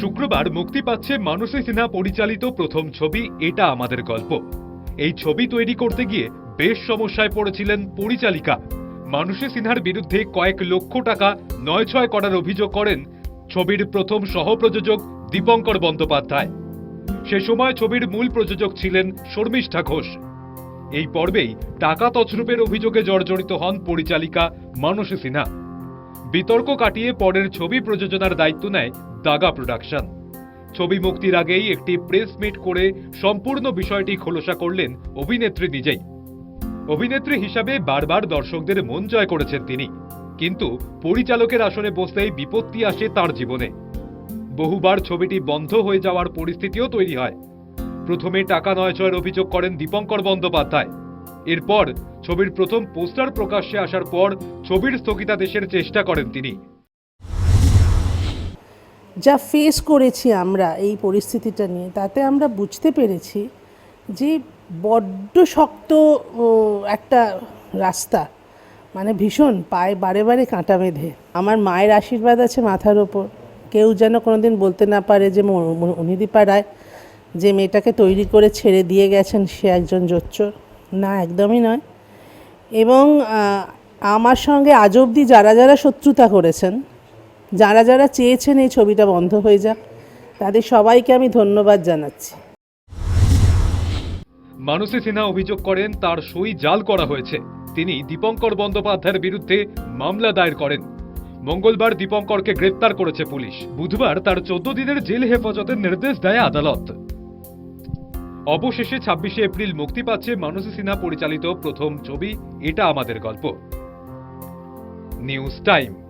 শুক্রবার মুক্তি পাচ্ছে মানসী সিনহা পরিচালিত প্রথম ছবি এটা আমাদের গল্প। এই ছবি তৈরি করতে গিয়ে বেশ সমস্যায় পড়েছিলেন পরিচালিকা। মানসী সিনহার বিরুদ্ধে কয়েক লক্ষ টাকা নয় ছয় করার অভিযোগ করেন ছবির প্রথম সহপ্রযোজক দীপঙ্কর বন্দ্যোপাধ্যায়। সে সময় ছবির মূল প্রযোজক ছিলেন শর্মিষ্ঠা ঘোষ। এই পর্বেই টাকা তছরূপের অভিযোগে জর্জরিত হন পরিচালিকা মানসী সিনহা। বিতর্ক কাটিয়ে পরের ছবি প্রযোজনার দায়িত্ব নেয় দাগা প্রোডাকশন। ছবি মুক্তির আগেই একটি প্রেস মিট করে সম্পূর্ণ বিষয়টি খোলসা করলেন অভিনেত্রী নিজেই। অভিনেত্রী হিসাবে বারবার দর্শকদের মন জয় করেছেন তিনি। কিন্তু পরিচালকের আসনে বসতেই বিপত্তি আসে তার জীবনে। বহুবার ছবিটি বন্ধ হয়ে যাওয়ার পরিস্থিতিও তৈরি হয়। প্রথমে টাকা নয় ছয়ের অভিযোগ করেন দীপঙ্কর বন্দ্যোপাধ্যায়। এরপর ছবির প্রথম পোস্টার প্রকাশ্যে আসার পর ছবির স্থগিতাদেশের চেষ্টা করেন তিনি। যা ফেস করেছি আমরা এই পরিস্থিতিটা নিয়ে, তাতে আমরা বুঝতে পেরেছি যে বড্ড শক্ত একটা রাস্তা। মানে ভীষণ, পায়ে বারে বারে কাঁটা বেঁধে। আমার মায়ের আশীর্বাদ আছে মাথার ওপর। কেউ যেন কোনো দিন বলতে না পারে যে অনিদীপা রায়, যে মেয়েটাকে তৈরি করে ছেড়ে দিয়ে গেছেন সে একজন জোচ্চোর। না, একদমই নয়। এবং আমার সঙ্গে আজ অবধি যারা যারা শত্রুতা করেছেন যারা যারা চেয়েছেন এই ছবিটা বন্ধ হয়ে যাক, তাদের সবাইকে আমি ধন্যবাদ জানাচ্ছি। মানসী সিনহা অভিযোগ করেন, তার সই জাল করা হয়েছে। তিনি দীপঙ্কর বন্দ্যোপাধ্যায়ের বিরুদ্ধে মামলা দায়ের করেন। মঙ্গলবার দীপঙ্করকে গ্রেপ্তার করেছে পুলিশ। বুধবার তার চোদ্দ দিনের জেল হেফাজতের নির্দেশ দেয় আদালত। অবশেষে ছাব্বিশে এপ্রিল মুক্তি পাচ্ছে মানসী সিনহা পরিচালিত প্রথম ছবি, এটা আমাদের গল্প। News time.